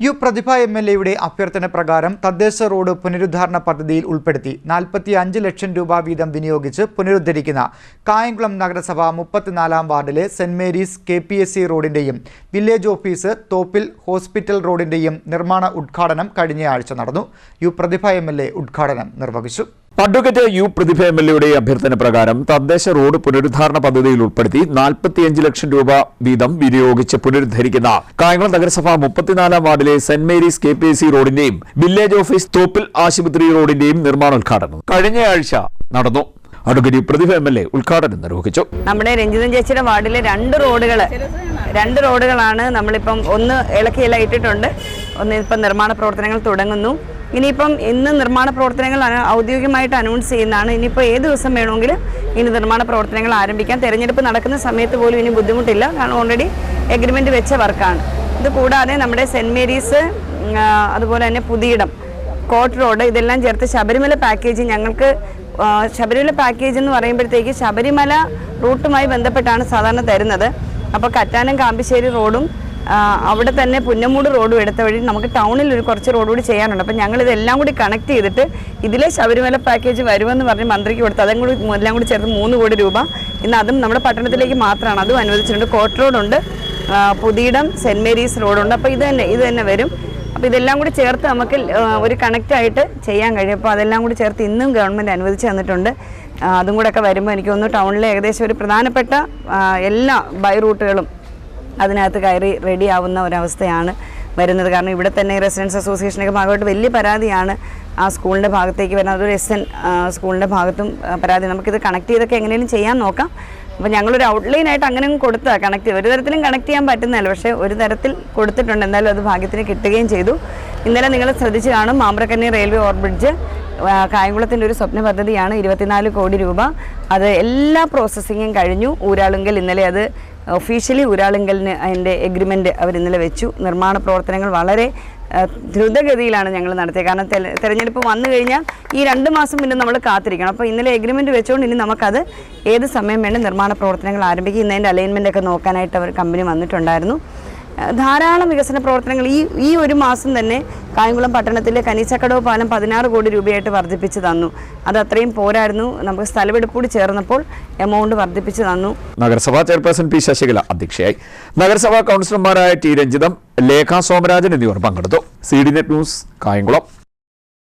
U Prathibha M L എയുടെ അഭ്യർത്ഥന പ്രകാരം തദ്ദേശ റോഡ് പുനരുദ്ധാരണ പദ്ധതിയിൽ ഉൾപ്പെടുത്തി നാൽപ്പത്തി അഞ്ച് ലക്ഷം രൂപ വീതം വിനിയോഗിച്ച് പുനരുദ്ധരിക്കുന്ന കായംകുളം നഗരസഭ മുപ്പത്തിനാലാം വാർഡിലെ Saint Mary's K P S C റോഡിന്റെയും village office Thoppil hospital റോഡിന്റെയും നിർമ്മാണ ഉദ്ഘാടനം കഴിഞ്ഞയാഴ്ച നടന്നു. U Prathibha M L A ഉദ്ഘാടനം നിർവഹിച്ചു. Advocate U Prathibha M L എയുടെ അഭ്യർത്ഥന പ്രകാരം തദ്ദേശ റോഡ് പുനരുദ്ധാരണ പദ്ധതിയിൽ ഉൾപ്പെടുത്തി നാൽപ്പത്തിയഞ്ച് ലക്ഷം രൂപ വീതം വിനിയോഗിച്ച് പുനരുദ്ധരിക്കുന്ന കായംകുളം നഗരസഭ മുപ്പത്തിനാലാം വാർഡിലെ Saint Mary's K P C റോഡിന്റെയും village office Thoppil ആശുപത്രി റോഡിന്റെയും നിർമ്മാണോദ്ഘാടനം കഴിഞ്ഞയാഴ്ച നടന്നു. Advocate Prathibha M L A ഉദ്ഘാടനം നിർവഹിച്ചു. നമ്മുടെ രഞ്ജിതൻ ചേച്ചിയുടെ വാർഡിലെ രണ്ട് റോഡുകൾ രണ്ട് റോഡുകളാണ് നമ്മളിപ്പം ഒന്ന് ഇളക്കിയില ഇട്ടിട്ടുണ്ട്. ഒന്ന് ഇപ്പം നിർമ്മാണ പ്രവർത്തനങ്ങൾ തുടങ്ങുന്നു. ഇനിയിപ്പം ഇന്ന് നിർമ്മാണ പ്രവർത്തനങ്ങൾ ഔദ്യോഗികമായിട്ട് അനൗൺസ് ചെയ്യുന്നതാണ്. ഇനിയിപ്പോൾ ഏത് ദിവസം വേണമെങ്കിലും ഇനി നിർമ്മാണ പ്രവർത്തനങ്ങൾ ആരംഭിക്കാം. തെരഞ്ഞെടുപ്പ് നടക്കുന്ന സമയത്ത് പോലും ഇനി ബുദ്ധിമുട്ടില്ല. കാരണം ഓൾറെഡി എഗ്രിമെന്റ് വെച്ച വർക്കാണ്. ഇത് കൂടാതെ നമ്മുടെ സെന്റ് മേരീസ് അതുപോലെ തന്നെ പുതിയിടം കോട്ട് റോഡ് ഇതെല്ലാം ചേർത്ത് ശബരിമല പാക്കേജ് ഞങ്ങൾക്ക് ശബരിമല പാക്കേജ് എന്ന് പറയുമ്പോഴത്തേക്ക് ശബരിമല റൂട്ടുമായി ബന്ധപ്പെട്ടാണ് സാധാരണ തരുന്നത്. അപ്പോൾ കറ്റാനം കാമ്പിശ്ശേരി റോഡും അവിടെ തന്നെ പുന്നമൂട് റോഡ് എടുത്ത വഴി നമുക്ക് ടൗണിൽ ഒരു കുറച്ച് റോഡ് കൂടി ചെയ്യാനുണ്ട്. അപ്പം ഞങ്ങൾ ഇതെല്ലാം കൂടി കണക്ട് ചെയ്തിട്ട് ഇതിലെ ശബരിമല പാക്കേജ് വരുമെന്ന് പറഞ്ഞ് മന്ത്രിക്ക് കൊടുത്ത്. അതും കൂടി എല്ലാം കൂടി ചേർത്ത് മൂന്ന് കോടി രൂപ. ഇന്ന് അതും നമ്മുടെ പട്ടണത്തിലേക്ക് മാത്രമാണ്. അതും അനുവദിച്ചിട്ടുണ്ട്. കോട്ട് റോഡുണ്ട് പുതിയിടം സെന്റ് മേരീസ് റോഡുണ്ട് അപ്പോൾ ഇത് തന്നെ ഇത് തന്നെ വരും. അപ്പോൾ ഇതെല്ലാം കൂടി ചേർത്ത് നമുക്ക് ഒരു കണക്റ്റായിട്ട് ചെയ്യാൻ കഴിയും. അപ്പോൾ അതെല്ലാം കൂടി ചേർത്ത് ഇന്നും ഗവൺമെന്റ് അനുവദിച്ച് തന്നിട്ടുണ്ട്. അതും കൂടെ ഒക്കെ വരുമ്പോൾ എനിക്ക് തോന്നുന്നു ടൗണിലെ ഏകദേശം ഒരു പ്രധാനപ്പെട്ട എല്ലാ ബൈ റൂട്ടുകളും അതിനകത്ത് കയറി റെഡി ആവുന്ന ഒരവസ്ഥയാണ് വരുന്നത്. കാരണം ഇവിടെ തന്നെ റെസിഡൻസ് അസോസിയേഷനൊക്കെ ഭാഗമായിട്ട് വലിയ പരാതിയാണ് ആ സ്കൂളിന്റെ ഭാഗത്തേക്ക് വരുന്നത്. അതൊരു എസ് എൻ സ്കൂളിന്റെ ഭാഗത്തും പരാതി. നമുക്കിത് കണക്ട് ചെയ്തൊക്കെ എങ്ങനെയും ചെയ്യാൻ നോക്കാം. അപ്പോൾ ഞങ്ങളൊരു ഔട്ട്ലൈനായിട്ട് അങ്ങനെ കൊടുത്താൽ കണക്ട് ഒരു തരത്തിലും കണക്ട് ചെയ്യാൻ പറ്റുന്നതല്ല. പക്ഷേ ഒരു തരത്തിൽ കൊടുത്തിട്ടുണ്ട്. എന്തായാലും അത് ഭാഗ്യത്തിന് കിട്ടുകയും ചെയ്തു. ഇന്നലെ നിങ്ങൾ ശ്രദ്ധിച്ച് കാണും. മാമ്പ്രക്കന്നി റെയിൽവേ ഓവർബ്രിഡ്ജ് കായംകുളത്തിന്റെ ഒരു സ്വപ്ന പദ്ധതിയാണ് ഇരുപത്തിനാല് കോടി രൂപ. അത് എല്ലാ പ്രോസസ്സിങ്ങും കഴിഞ്ഞു. ഊരാളുങ്കൽ ഇന്നലെ അത് ഒഫീഷ്യലി ഊരാളുങ്കലിന് അതിന്റെ എഗ്രിമെന്റ് അവർ ഇന്നലെ വെച്ചു. നിർമ്മാണ പ്രവർത്തനങ്ങൾ വളരെ ദ്രുതഗതിയിലാണ് ഞങ്ങൾ നടത്തിയത്. കാരണം തെരഞ്ഞെടുപ്പ് വന്നു കഴിഞ്ഞാൽ ഈ രണ്ട് മാസം മുന്നേ നമ്മൾ കാത്തിരിക്കണം. അപ്പോൾ ഇന്നലെ എഗ്രിമെന്റ് വെച്ചുകൊണ്ട് ഇനി നമുക്കത് ഏത് സമയം വേണം നിർമ്മാണ പ്രവർത്തനങ്ങൾ ആരംഭിക്കും ഇന്നതിന്റെ അലൈൻമെന്റ് ഒക്കെ നോക്കാനായിട്ട് അവർ കമ്പനി വന്നിട്ടുണ്ടായിരുന്നു. ധാരാളം വികസന പ്രവർത്തനങ്ങൾ ഈ ഈ ഒരു മാസം തന്നെ കായംകുളം പട്ടണത്തിലെ കനീച്ചക്കടവ് പാലം പതിനാറ് കോടി രൂപയായിട്ട് വർദ്ധിപ്പിച്ച് തന്നു. അത് അത്രയും പോരായിരുന്നു. നമുക്ക് സ്ഥലമെടുപ്പ് കൂടി ചേർന്നപ്പോൾ എമൗണ്ട് വർദ്ധിപ്പിച്ച് തന്നു. നഗരസഭാ ചെയർപേഴ്സൺ പി ശശികല അധ്യക്ഷയായി. നഗരസഭാ കൗൺസിലർമാരായ ടി രഞ്ജിതം ലേഖ സോമരാജൻ എന്നിവർ പങ്കെടുത്തു. C D net news Kayamkulam.